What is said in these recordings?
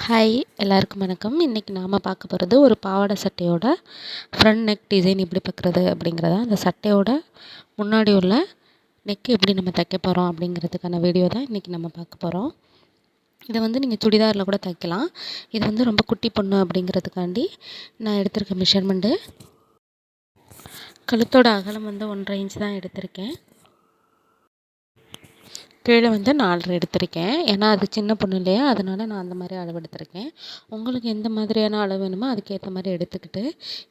Hi எல்லாருக்கும் வணக்கம். இன்றைக்கி நாம் பார்க்க போகிறது ஒரு பாவாடை சட்டையோட ஃப்ரண்ட் நெக் டிசைன் எப்படி பார்க்குறது அப்படிங்கிறத. அந்த சட்டையோட முன்னாடி உள்ள நெக் எப்படி நம்ம தைக்க போகிறோம் அப்படிங்கிறதுக்கான வீடியோ தான் இன்றைக்கி நம்ம பார்க்க போகிறோம் இதை வந்து நீங்கள் சுடிதாரில் கூட தைக்கலாம். இது வந்து ரொம்ப குட்டி பொண்ணு அப்படிங்கிறதுக்காண்டி நான் எடுத்திருக்க மெஷர்மெண்ட்டு கழுத்தோட அகலம் வந்து ஒன்றரை இன்ச் தான் எடுத்திருக்கேன். கீழே வந்து நாலரை எடுத்திருக்கேன். ஏன்னா அது சின்ன பொண்ணு இல்லையா? அதனால் நான் அந்த மாதிரி அளவு எடுத்திருக்கேன். உங்களுக்கு எந்த மாதிரியான அளவு வேணுமோ அதுக்கேற்ற மாதிரி எடுத்துக்கிட்டு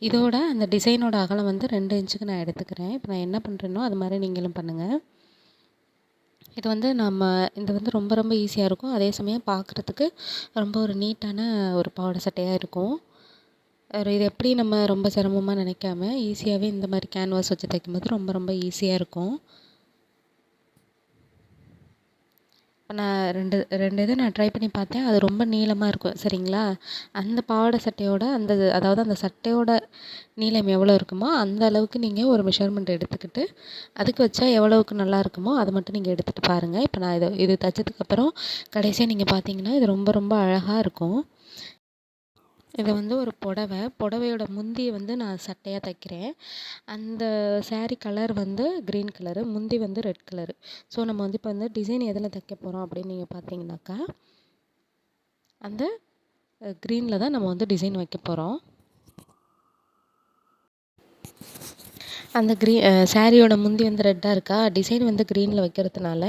இதோட அந்த டிசைனோட அகலம் வந்து ரெண்டு இன்ச்சுக்கு நான் எடுத்துக்கிறேன். இப்போ நான் என்ன பண்ணுறேனோ அது மாதிரி நீங்களும் பண்ணுங்கள் இது வந்து நம்ம இது வந்து ரொம்ப ரொம்ப ஈஸியாக இருக்கும். அதே சமயம் பார்க்குறதுக்கு ரொம்ப ஒரு நீட்டான ஒரு பாவாடை சட்டையாக இருக்கும். இது எப்படி நம்ம ரொம்ப சிரமமாக நினைக்காம ஈஸியாகவே இந்த மாதிரி கேன்வாஸ் வச்சு தைக்கும்போது ரொம்ப ரொம்ப ஈஸியாக இருக்கும். நான் ரெண்டு ரெண்டு இது நான் ட்ரை பண்ணி பார்த்தேன். அது ரொம்ப நீளமாக இருக்கும் சரிங்களா? அந்த பாவாடை சட்டையோட அந்த அதாவது அந்த சட்டையோட நீளம் எவ்வளோ இருக்குமோ அந்த அளவுக்கு நீங்கள் ஒரு மெஷர்மெண்ட் எடுத்துக்கிட்டு அதுக்கு வச்சா எவ்வளவுக்கு நல்லா இருக்குமோ அதை மட்டும் நீங்கள் எடுத்துகிட்டு பாருங்கள் இப்போ நான் இதை இது தைச்சதுக்கப்புறம் கடைசியாக நீங்கள் பார்த்தீங்கன்னா இது ரொம்ப ரொம்ப அழகாக இருக்கும். இது வந்து ஒரு புடவ. புடவையோட முந்தியை வந்து நான் சட்டையாக தைக்கிறேன். அந்த ஸாரீ கலர் வந்து க்ரீன் கலரு முந்தி வந்து ரெட் கலரு ஸோ நம்ம வந்து இப்போ வந்து டிசைன் எதில் தைக்க போகிறோம் அப்படின்னு நீங்கள் பார்த்தீங்கன்னாக்கா அந்த க்ரீனில் தான் நம்ம வந்து டிசைன் வைக்க போகிறோம் அந்த க்ரீ ஸாரியோட முந்தி வந்து ரெட்டாக இருக்கா? டிசைன் வந்து க்ரீனில் வைக்கிறதுனால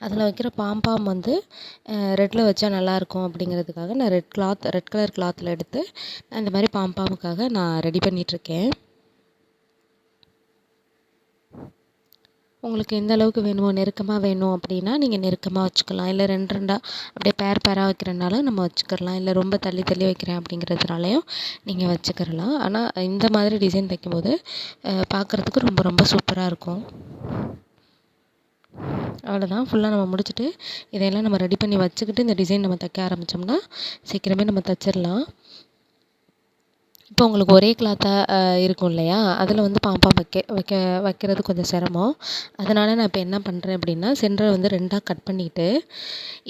அதில் வைக்கிற பாம்பாம் வந்து ரெட்டில் வச்சா நல்லாயிருக்கும் அப்படிங்கிறதுக்காக நான் ரெட் கிளாத் ரெட் கலர் கிளாத்தில் எடுத்து இந்த மாதிரி பாம்பாமுக்காக நான் ரெடி பண்ணிகிட்ருக்கேன் உங்களுக்கு எந்த அளவுக்கு வேணுமோ நெருக்கமாக வேணும் அப்படின்னா நீங்கள் நெருக்கமாக வச்சுக்கலாம். இல்லை ரெண்டு ரெண்டாக அப்படியே பேர் பேராக வைக்கிறனாலும் நம்ம வச்சுக்கிடலாம் இல்லை ரொம்ப தள்ளி தள்ளி வைக்கிறேன் அப்படிங்கிறதுனாலையும் நீங்கள் வச்சுக்கிறலாம் ஆனால் இந்த மாதிரி டிசைன் தைக்கும்போது பார்க்குறதுக்கு ரொம்ப ரொம்ப சூப்பராக இருக்கும். அவ்வளோதான் ஃபுல்லாக நம்ம முடிச்சுட்டு இதையெல்லாம் நம்ம ரெடி பண்ணி வச்சுக்கிட்டு இந்த டிசைன் நம்ம தைக்க ஆரம்பித்தோம்னா சீக்கிரமே நம்ம தைச்சிடலாம் இப்போ உங்களுக்கு ஒரே கிளாத்தாக இருக்கும் இல்லையா? அதில் வந்து பாம்பாம் வைக்க வைக்க வைக்கிறது கொஞ்சம் சிரமம். அதனால் நான் இப்போ என்ன பண்ணுறேன் அப்படின்னா சென்டரை வந்து ரெண்டாக கட் பண்ணிவிட்டு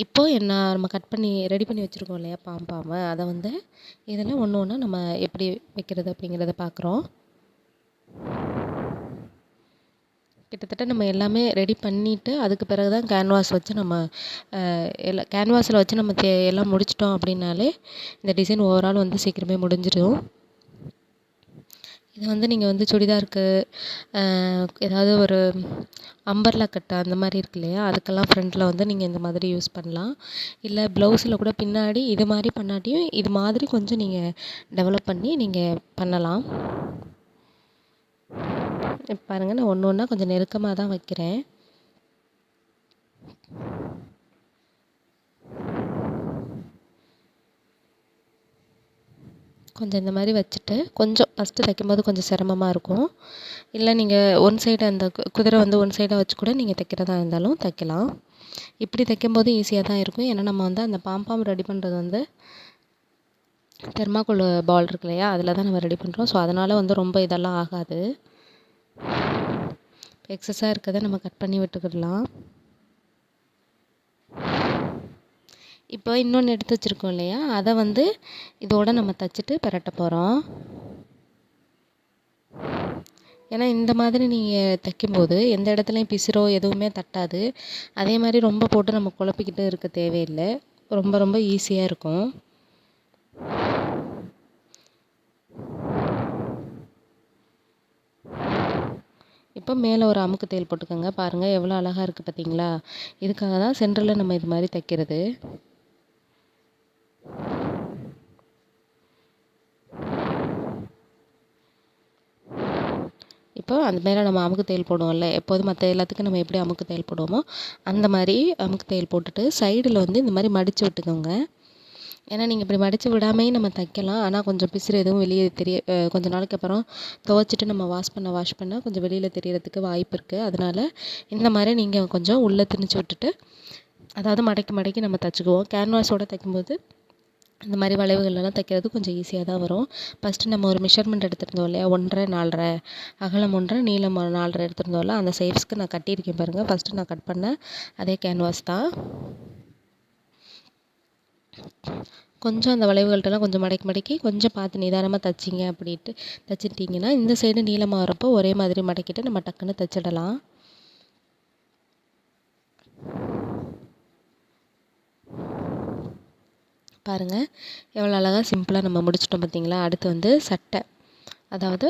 இப்போது என்ன நம்ம கட் பண்ணி ரெடி பண்ணி வச்சுருக்கோம் இல்லையா பாம்பாம் அதை வந்து இதில் ஒன்று ஒன்றா நம்ம எப்படி வைக்கிறது அப்படிங்கிறத பார்க்குறோம் கிட்டத்தட்ட நம்ம எல்லாமே ரெடி பண்ணிவிட்டு அதுக்கு பிறகு தான் கேன்வாஸ் வச்சு நம்ம எல்லா கேன்வாஸில் வச்சு நம்ம தே எல்லாம் முடிச்சிட்டோம் அப்படின்னாலே இந்த டிசைன் ஓவரால் வந்து சீக்கிரமே முடிஞ்சிடும். இது வந்து நீங்கள் வந்து சுடிதாருக்கு ஏதாவது ஒரு அம்பர்லா கட்டு அந்த மாதிரி இருக்கு இல்லையா? அதுக்கெல்லாம் ஃப்ரண்ட்டில் வந்து நீங்கள் இந்த மாதிரி யூஸ் பண்ணலாம். இல்லை ப்ளவுஸில் கூட பின்னாடி இது மாதிரி பண்ணாட்டியும் இது மாதிரி கொஞ்சம் நீங்கள் டெவலப் பண்ணி நீங்கள் பண்ணலாம். பாருங்கள் நான் ஒன்று ஒன்றா கொஞ்சம் நெருக்கமாக தான் வைக்கிறேன். கொஞ்சம் இந்த மாதிரி வச்சுட்டு கொஞ்சம் ஃபஸ்ட்டு தைக்கும்போது கொஞ்சம் சிரமமாக இருக்கும். இல்லை நீங்கள் ஒன் சைடு அந்த குதிரை வந்து ஒன் சைடாக வச்சு கூட நீங்கள் தைக்கிறதா இருந்தாலும் தைக்கலாம். இப்படி தைக்கும்போது ஈஸியாக தான் இருக்கும். ஏன்னா நம்ம வந்து அந்த பாம்பாம் ரெடி பண்ணுறது வந்து தெர்மாக்கோல் பால் இருக்கு இல்லையா? அதில் தான் நம்ம ரெடி பண்ணுறோம் ஸோ அதனால் வந்து ரொம்ப இதெல்லாம் ஆகாது. எக்ஸஸாக இருக்கிறத நம்ம கட் பண்ணி விட்டுக்கிடலாம். இப்போ இன்னொன்று எடுத்து வச்சுருக்கோம் இல்லையா? அதை வந்து இதோட நம்ம தைச்சிட்டு பிரட்ட போகிறோம் ஏன்னா இந்த மாதிரி நீங்கள் தைக்கும்போது எந்த இடத்துலையும் பிசிறோ எதுவுமே தட்டாது. அதே மாதிரி ரொம்ப போட்டு நம்ம குழப்பிக்கிட்டு இருக்க தேவையில்லை. ரொம்ப ரொம்ப ஈஸியாக இருக்கும். இப்போ மேலே ஒரு அமுக்கு தேல் போட்டுக்கோங்க. பாருங்கள் எவ்வளோ அழகாக இருக்குது பார்த்தீங்களா இதுக்காக தான் சென்டரில் நம்ம இது மாதிரி தைக்கிறது. இப்போ அந்த மேலே நம்ம அமுக்கு தையல் போடுவோம்ல எப்போதும் மற்ற எல்லாத்துக்கும் நம்ம எப்படி அமுக்கு தையல் போடுவோமோ அந்த மாதிரி அமுக்கு தையல் போட்டுட்டு சைடில் வந்து இந்த மாதிரி மடித்து விட்டுக்கோங்க. ஏன்னா நீங்கள் இப்படி மடித்து விடாமையே நம்ம தைக்கலாம். ஆனால் கொஞ்சம் பிசுறு எதுவும் வெளியே தெரிய கொஞ்சம் நாளைக்கு அப்புறம் துவைச்சிட்டு நம்ம வாஷ் பண்ண வாஷ் பண்ணால் கொஞ்சம் வெளியில் தெரியறதுக்கு வாய்ப்பு இருக்குது அதனால் இந்த மாதிரி நீங்கள் கொஞ்சம் உள்ளே திணிச்சு விட்டுட்டு அதாவது மடக்கி மடக்கி நம்ம தைச்சிக்குவோம். கேன்வாஸோடு தைக்கும்போது இந்த மாதிரி வளைவுகளெல்லாம் தைக்கிறது கொஞ்சம் ஈஸியாக தான் வரும். ஃபஸ்ட்டு நம்ம ஒரு மெஷர்மெண்ட் எடுத்திருந்தோம் இல்லையா? ஒன்றரை நாலரை. அகலம் ஒன்றரை நீளம் நாலரை எடுத்திருந்தோம்ல அந்த சைஸ்க்கு நான் கட்டியிருக்கேன் பாருங்கள் ஃபஸ்ட்டு நான் கட் பண்ண அதே கேன்வாஸ் தான். கொஞ்சம் அந்த வளைவுகள்ட்டலாம் கொஞ்சம் மடக்கி மடக்கி கொஞ்சம் பார்த்து நிதானமாக தைச்சிங்க அப்படின்ட்டு தைச்சிட்டிங்கன்னா இந்த சைடு நீளமாக வரப்போ ஒரே மாதிரி மடக்கிட்டு நம்ம டக்குன்னு தைச்சிடலாம். பாருங்கள் எவ்வளோ அழகாக சிம்பிளாக நம்ம முடிச்சிட்டோம் பார்த்தீங்களா அடுத்து வந்து சட்டை. அதாவது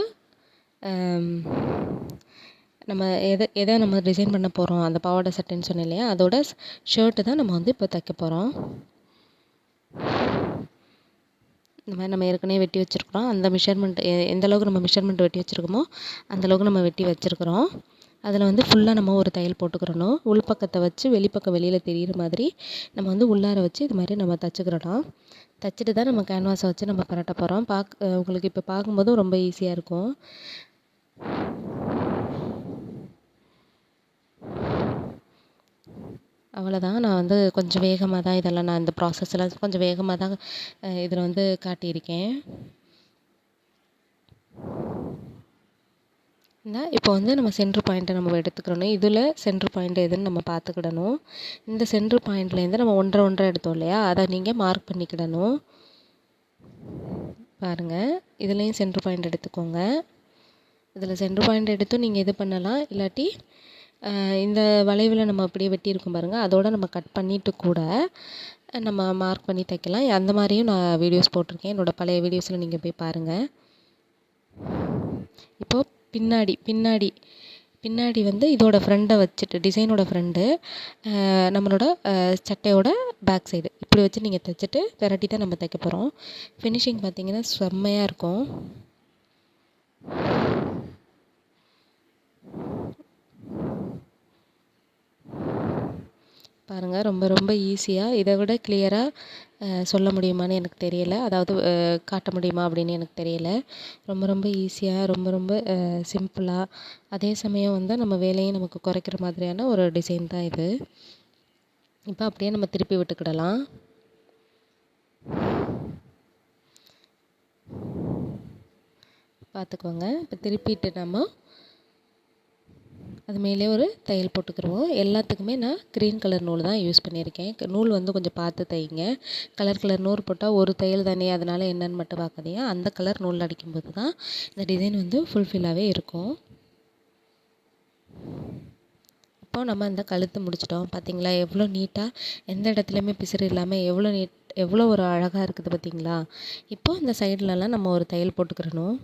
நம்ம எதை எதை நம்ம டிசைன் பண்ண போகிறோம் அந்த பாவாடை சட்டைன்னு சொன்னேன் இல்லையா? அதோட ஷர்ட்டு தான் நம்ம வந்து இப்போ தைக்க போகிறோம் இந்த மாதிரி நம்ம ஏற்கனவே வெட்டி வச்சுருக்குறோம். அந்த மெஷர்மெண்ட் எந்த அளவுக்கு நம்ம மெஷர்மெண்ட் வெட்டி வச்சுருக்கோமோ அந்தளவுக்கு நம்ம வெட்டி வச்சுருக்குறோம். அதில் வந்து ஃபுல்லாக நம்ம ஒரு தையல் போட்டுக்கிறணும். உள்பக்கத்தை வச்சு வெளிப்பக்கம் வெளியில் தெரிகிற மாதிரி நம்ம வந்து உள்ளார வச்சு இது மாதிரி நம்ம தைச்சிக்கிறணும். தைச்சிட்டு தான் நம்ம கேன்வாஸை வச்சு நம்ம பரட்ட போகிறோம் பார்க்க உங்களுக்கு இப்போ பார்க்கும்போதும் ரொம்ப ஈஸியாக இருக்கும். அவ்வளோதான் நான் வந்து கொஞ்சம் வேகமாக தான் இதெல்லாம் நான் இந்த ப்ராசஸ்லாம் கொஞ்சம் வேகமாக தான் இதில் வந்து காட்டியிருக்கேன். இப்போ வந்து நம்ம சென்ட்ரு பாயிண்ட்டை நம்ம எடுத்துக்கிறணும் இதில் சென்ட்ரு பாயிண்ட் எதுன்னு நம்ம பார்த்துக்கிடணும். இந்த சென்ட்ரு பாயிண்ட்லேருந்து நம்ம ஒன்றரை ஒன்றரை எடுத்தோம் இல்லையா? அதை நீங்கள் மார்க் பண்ணிக்கிடணும். பாருங்கள் இதுலேயும் சென்ட்ரு பாயிண்ட் எடுத்துக்கோங்க. இதில் சென்ட்ரு பாயிண்ட் எடுத்தும் நீங்கள் இது பண்ணலாம். இல்லாட்டி இந்த வளைவில் நம்ம அப்படியே வெட்டியிருக்கோம் பாருங்கள் அதோடு நம்ம கட் பண்ணிவிட்டு கூட நம்ம மார்க் பண்ணி தைக்கலாம். அந்த மாதிரியும் நான் வீடியோஸ் போட்டிருக்கேன். என்னோடய பழைய வீடியோஸில் நீங்கள் போய் பாருங்கள் இப்போது பின்னாடி பின்னாடி பின்னாடி வந்து இதோட ஃப்ரெண்டை வச்சுட்டு டிசைனோட ஃப்ரெண்டு நம்மளோட சட்டையோட பேக் சைடு இப்படி வச்சு நீங்கள் தைச்சிட்டு விரட்டி தான் நம்ம தைக்க போகிறோம் ஃபினிஷிங் பார்த்திங்கன்னா செம்மையாக இருக்கும். பாருங்கள் ரொம்ப ரொம்ப ஈஸியாக இதை விட கிளியராக சொல்ல முடியுமான்னு எனக்கு தெரியலை. அதாவது காட்ட முடியுமா அப்படின்னு எனக்கு தெரியலை. ரொம்ப ரொம்ப ஈஸியாக ரொம்ப ரொம்ப சிம்பிளாக அதே சமயம் வந்து நம்ம வேலையும் நமக்கு குறைக்கிற மாதிரியான ஒரு டிசைன் தான் இது. இப்போ அப்படியே நம்ம திருப்பி விட்டுக்கிடலாம். பார்த்துக்கோங்க. இப்போ திருப்பிட்டு நம்ம அது மேலே ஒரு தையல் போட்டுக்கிடுவோம் எல்லாத்துக்குமே நான் க்ரீன் கலர் நூல் தான் யூஸ் பண்ணியிருக்கேன். நூல் வந்து கொஞ்சம் பார்த்து தைங்க. கலர் கலர் நூல் போட்டால் ஒரு தையல் தானே அதனால் என்னென்னு மட்டும் பார்க்காதீங்க. அந்த கலர் நூல் அடிக்கும்போது தான் இந்த டிசைன் வந்து ஃபுல்ஃபில்லாகவே இருக்கும். இப்போ நம்ம அந்த கழுத்து முடிச்சிட்டோம். பார்த்தீங்களா எவ்வளோ நீட்டாக எந்த இடத்துலையுமே பிசுறு இல்லாமல் எவ்வளோ நீட் எவ்வளோ ஒரு அழகாக இருக்குது பார்த்தீங்களா இப்போது இந்த சைட்லலாம் நம்ம ஒரு தையல் போட்டுக்கிறணும்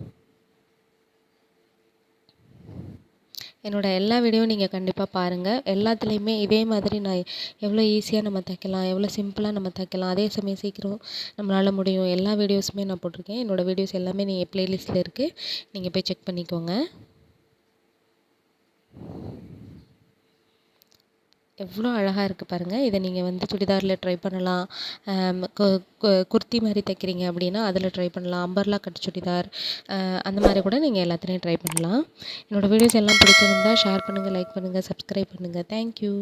என்னோடய எல்லா வீடியோவும் நீங்கள் கண்டிப்பாக பாருங்கள் எல்லாத்துலேயுமே இதே மாதிரி நான் எவ்வளோ ஈஸியாக நம்ம தைக்கலாம் எவ்வளோ சிம்பிளாக நம்ம தைக்கலாம் அதே சமயம் சீக்கிரம் நம்மளால் முடியும். எல்லா வீடியோஸுமே நான் போட்டிருக்கேன். என்னோடய வீடியோஸ் எல்லாமே நீங்கள் ப்ளேலிஸ்ட்டில் இருக்குது நீங்கள் போய் செக் பண்ணிக்கோங்க. எவ்வளோ அழகாக இருக்குது பாருங்கள் இதை நீங்கள் வந்து சுடிதாரில் ட்ரை பண்ணலாம். குர்த்தி மாதிரி தைக்கிறீங்க அப்படின்னா அதில் ட்ரை பண்ணலாம். அம்பர்லா கட் சுடிதார் அந்த மாதிரி கூட நீங்கள் எல்லாத்துலேயும் ட்ரை பண்ணலாம். என்னோடய வீடியோஸ் எல்லாம் பிடிச்சிருந்தா ஷேர் பண்ணுங்கள் லைக் பண்ணுங்கள் சப்ஸ்கிரைப் பண்ணுங்கள் தேங்க்யூ